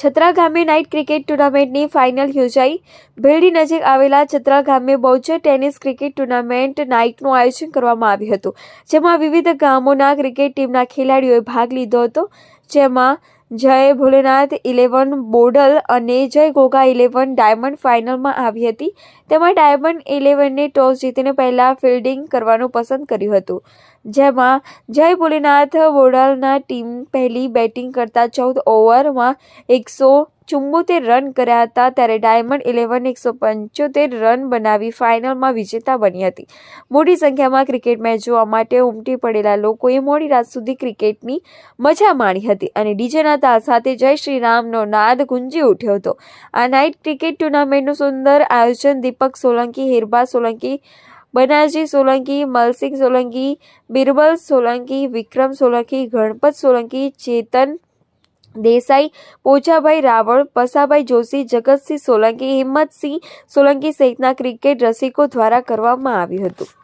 છત્રા ગામે night cricket ટુર્નામેન્ટની final યોજાઈ. ભેરડી નજીક આવેલા છત્રા ગામે બહુચર ટેનિસ ક્રિકેટ ટુર્નામેન્ટ નાઇટનું આયોજન કરવામાં આવ્યું હતું, જેમાં વિવિધ ગામોના ક્રિકેટ ટીમના ખેલાડીઓએ ભાગ લીધો હતો, જેમાં જય ભોલેનાથ, ઇલેવન બોડલ અને જય ગોગા ઇલેવન ડાયમંડ ફાઇનલમાં આવી હતી. તેમાં ડાયમંડ ઇલેવનને ટોસ જીતીને પહેલાં ફિલ્ડિંગ કરવાનું પસંદ કર્યું હતું. જેમાં જય ભોલેનાથ બોડલના ટીમ પહેલી બેટિંગ કરતા ચૌદ ઓવરમાં એકસો ચુમ્મોતેર રન કર્યા હતા ત્યારે ડાયમંડ ઇલેવન, એકસો પંચોતેર રન બનાવી ફાઇનલમાં વિજેતા બની હતી. મોટી સંખ્યામાં ક્રિકેટ મેચ જોવા માટે ઉમટી પડેલા લોકોએ મોડી રાત સુધી ક્રિકેટની મજા માણી હતી અને ડીજેના તાલ સાથે જય શ્રી રામનો નાદ ગુંજી ઉઠ્યો હતો. આ નાઇટ ક્રિકેટ ટુર્નામેન્ટનું સુંદર આયોજન દીપક સોલંકી, હિરબા સોલંકી બનારજી સોલંકી, મલસિંહ સોલંકી, બિરબલ સોલંકી, વિક્રમ સોલંકી, ગણપત સોલંકી, ચેતન દેસાઈ, પોચાભાઈ રાવળ, પસાભાઈ જોશી, જગતસિંહ સોલંકી, હિંમતસિંહ સોલંકી સહિતના ક્રિકેટ રસિકો દ્વારા કરવામાં આવ્યું હતું.